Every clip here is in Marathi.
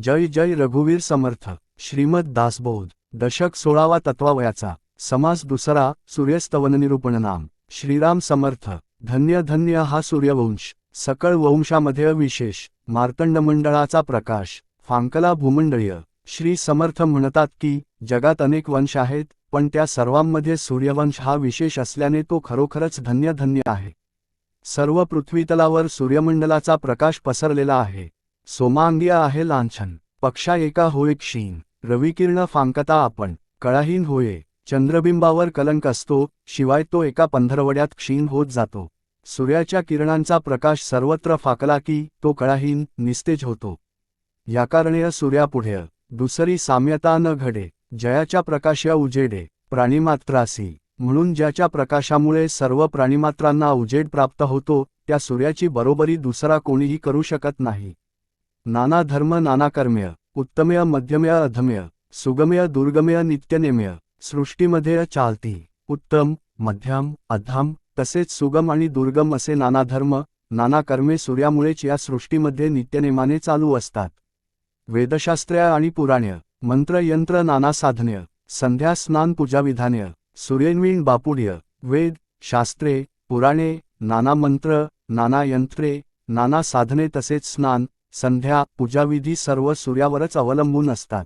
जय जय रघुवीर समर्थ. श्रीमद दासबोध. दशक सोळावा तत्वावयाचा. समास दुसरा सूर्यस्तवन निरूपण नाम श्रीराम समर्थ. धन्य धन्य हा सूर्यवंश. सकळ वंशामध्ये विशेष. मार्तंड मंडळाचा प्रकाश. फांकला भूमंडळीय. श्री समर्थ म्हणतात की जगात अनेक वंश आहेत पण त्या सर्वांमध्ये सूर्यवंश हा विशेष असल्याने तो खरोखरच धन्य धन्य आहे. सर्व पृथ्वीतलावर सूर्यमंडलाचा प्रकाश पसरलेला आहे. सोमांगी आहे लांछन. पक्षा एका होय क्षीण रविकिर्ण फांकता आपण. कळाहीन होये चंद्रबिंबावर कलंक असतो. शिवाय तो एका पंधरवड्यात क्षीण होत जातो. सूर्याच्या किरणांचा प्रकाश सर्वत्र फाकला की तो कळाहीन निस्तेज होतो. याकारणीय सूर्यापुढे दुसरी साम्यता न घडे. जयाच्या प्रकाशया उजेडे. प्राणीमात्रासी. म्हणून ज्याच्या प्रकाशामुळे सर्व प्राणीमात्रांना उजेड प्राप्त होतो त्या सूर्याची बरोबरी दुसरा कोणीही करू शकत नाही. नाना धर्म नाना कर्म्य उत्तमय मध्यमय अधम्य सुगमय दुर्गमय नित्यनेम्य सृष्टीमध्ये चालती उत्तम मध्यम अधम तसेच सुगम आणि दुर्गम असे नाना धर्म नाना कर्मे सूर्यामुळेच या सृष्टीमध्ये नित्यनेमाने चालू असतात. वेदशास्त्रय आणि पुराण्य मंत्र यंत्र नाना साधन्य संध्या स्नान पूजाविधान्य सूर्यन्वीण बापुड्य वेद शास्त्रे पुराणे नाना मंत्र नाना यंत्रे नाना साधने तसेच स्नान संध्या पूजाविधी सर्व सूर्यावरच अवलंबून असतात.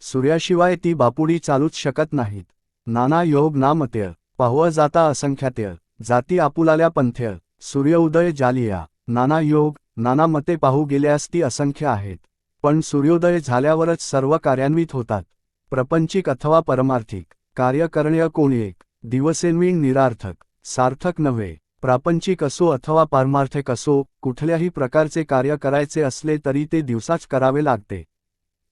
सूर्याशिवाय ती बापुडी चालूच शकत नाहीत. नाना योग नामत्य पाहुव जाता असंख्यात्य जाती आपुलाल्या पंथ्य सूर्योदय जालिया नाना योग नाना मते पाहू गेल्यास ती असंख्य आहेत. पण सूर्योदय झाल्यावरच सर्व कार्यान्वित होतात. प्रपंचिक अथवा परमार्थिक कार्य करणे कोणी एक दिवसेन्वीण निरार्थक सार्थक नव्हे. प्रापंचिक असो अथवा पारमार्थिक असो कुठल्याही प्रकारचे कार्य करायचे असले तरी ते दिवसाच करावे लागते.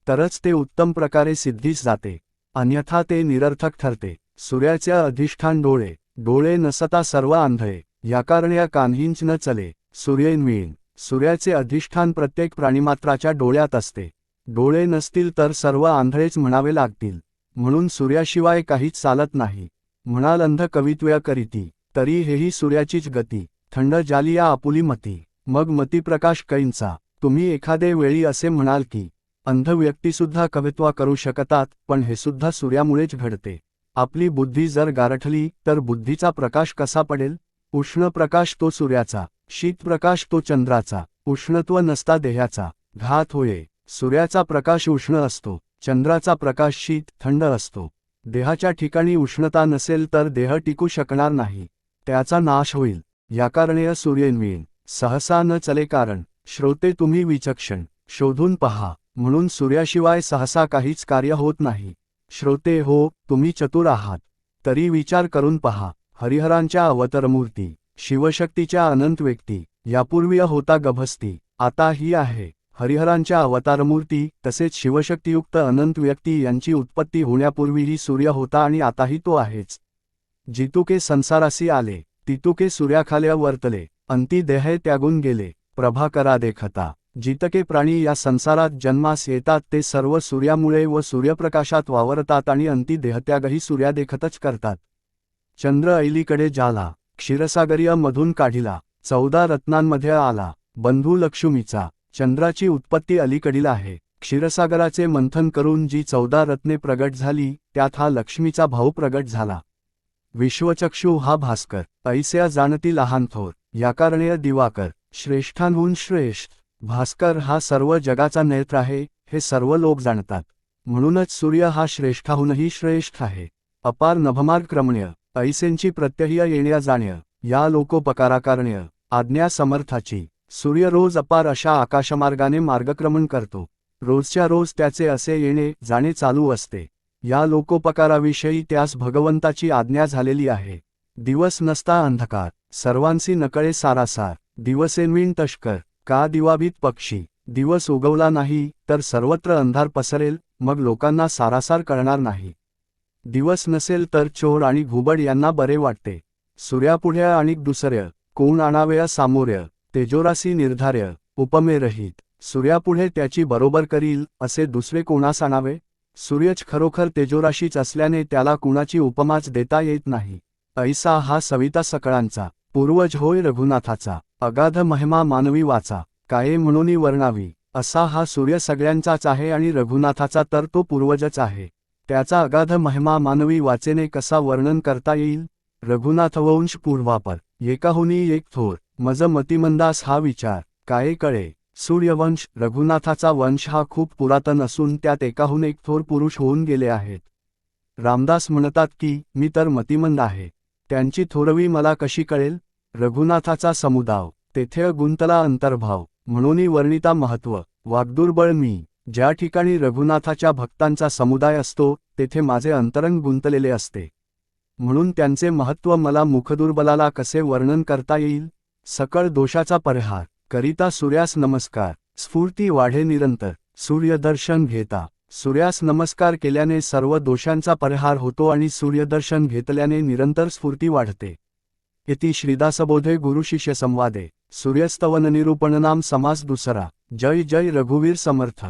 तरच ते उत्तम प्रकारे सिद्धीस जाते. अन्यथा ते निरर्थक ठरते. सूर्याच्या अधिष्ठान डोळे. डोळे नसता सर्व आंधळे. याकारण्या कान्हींच न चले. सूर्यन्वीण सूर्याचे अधिष्ठान प्रत्येक प्राणीमात्राच्या डोळ्यात असते. डोळे नसतील तर सर्व आंधळेच म्हणावे लागतील. म्हणून सूर्याशिवाय काहीच चालत नाही. म्हणाल अंध कवित्वया करीती. तरी हेही सूर्याचीच गती. थंड जालिया आपुली मती. मग मतीप्रकाश कैंचा. तुम्ही एखादे वेळी असे म्हणाल की अंध व्यक्तीसुद्धा कवित्वा करू शकतात पण हे सुद्धा सूर्यामुळेच घडते. आपली बुद्धी जर गारठली तर बुद्धीचा प्रकाश कसा पडेल? उष्ण प्रकाश तो सूर्याचा शीत प्रकाश तो चंद्राचा उष्णत्व नसता देहाचा. घात होये. सूर्याचा प्रकाश उष्ण असतो चंद्राचा प्रकाश शीत थंड असतो. देहाच्या ठिकाणी उष्णता नसेल तर देह टिकू शकणार नाही. त्याचा नाश होईल. या सूर्यन्वीन सहसा न चले कारण श्रोते तुम्ही विचक्षण शोधून पहा. म्हणून सूर्याशिवाय सहसा काहीच कार्य होत नाही. श्रोते हो तुम्ही चतुर आहात. तरी विचार करून पहा. हरिहरांच्या अवतरमूर्ती शिवशक्तीच्या अनंत व्यक्ती यापूर्वी होता गभस्ती आता ही आहे. हरिहरांच्या अवतारमूर्ती तसेच शिवशक्तियुक्त अनंत व्यक्ती यांची उत्पत्ती होण्यापूर्वीही सूर्य होता आणि आताही तो आहेच. जितुके संसारासी आले तितुके सूर्याखाल्या वर्तले अंती देहे त्यागून गेले प्रभाकरा देखता. जितके प्राणी या संसारात जन्मास येतात ते सर्व सूर्यामुळे व सूर्यप्रकाशात वावरतात आणि अंती देहत्यागही सूर्यादेखतच करतात. चंद्र ऐलीकडे जाला क्षीरसागरीय मधून काढिला चौदा रत्नांमध्ये आला बंधू लक्ष्मीचा चंद्राची उत्पत्ती अलीकडील आहे. क्षीरसागराचे मंथन करून जी चौदा रत्ने प्रगट झाली त्यात हा लक्ष्मीचा भाऊ प्रगट झाला. विश्वचक्षु हा भास्कर. ऐस्या जाणती लहान थोर. या दिवाकर. श्रेष्ठांहून श्रेष्ठ. भास्कर हा सर्व जगाचा नेत्र आहे हे सर्व लोक जाणतात. म्हणूनच सूर्य हा श्रेष्ठाहूनही श्रेष्ठ आहे. अपार नभमार्क्रमण्य ऐसेंची प्रत्यय येण्या जाण्य. या लोकोपकाराकारण्य. आज्ञा समर्थाची. सूर्य रोज अपार अशा आकाशमार्गाने मार्गक्रमण करतो. रोजच्या रोज त्याचे असे येणे जाणे चालू असते. या लोकोपकाराविषयी त्यास भगवंताची आज्ञा झालेली आहे. दिवस नसता अंधकार. सर्वांसी नकळे सारासार. दिवसेन्वीन तष्कर. का दिवाभीत पक्षी? दिवस उगवला नाही तर सर्वत्र अंधार पसरेल मग लोकांना सारासार कळणार नाही. दिवस नसेल तर चोर आणि घुबड यांना बरे वाटते. सूर्यापुढे आणि दुसर्य कोण आणावया सामोर्य तेजोरासी निर्धार्य उपमेरहित. सूर्यापुढे त्याची बरोबर करील असे दुसरे कोणास आणावे? सूर्यच खरोखर तेजोराशीच असल्याने त्याला कुणाची उपमाच देता येत नाही. ऐसा हा सविता सकळांचा पूर्वज होय रघुनाथाचा अगाध महिमा मानवी वाचा काये म्हणून वर्णावी असा हा सूर्य सगळ्यांचाच आहे आणि रघुनाथाचा तर तो पूर्वजच आहे. त्याचा अगाध महिमा मानवी वाचेने कसा वर्णन करता येईल? रघुनाथवंश पूर्वापर एकाहुनी एक थोर मज मतिमंदास हा विचार काय कळे? सूर्यवंश रघुनाथाचा वंश हा खूप पुरातन असून त्यात एकाहून एक थोर पुरुष होऊन गेले आहेत. रामदास म्हणतात की मी तर मतिमंद आहे. त्यांची थोरवी मला कशी कळेल? रघुनाथाचा समुदाव तेथे गुंतला अंतर्भाव म्हणून वर्णिता महत्त्व वागदुर्बळ मी. ज्या ठिकाणी रघुनाथाच्या भक्तांचा समुदाय असतो तेथे माझे अंतरंग गुंतलेले असते. म्हणून त्यांचे महत्त्व मला मुखदुर्बलाला कसे वर्णन करता येईल? सकळ दोषाचा परिहार करिता सूर्यास नमस्कार. स्फूर्ती वाढे निरंतर. सूर्यदर्शन घेता. सूर्यास नमस्कार केल्याने सर्व दोषांचा परिहार होतो आणि सूर्यदर्शन घेतल्याने निरंतर स्फूर्ती वाढते. इति श्रीदासबोधे गुरुशिष्य संवादे. सूर्यस्तवन निरूपणनाम समास दुसरा. जय जय रघुवीर समर्थ.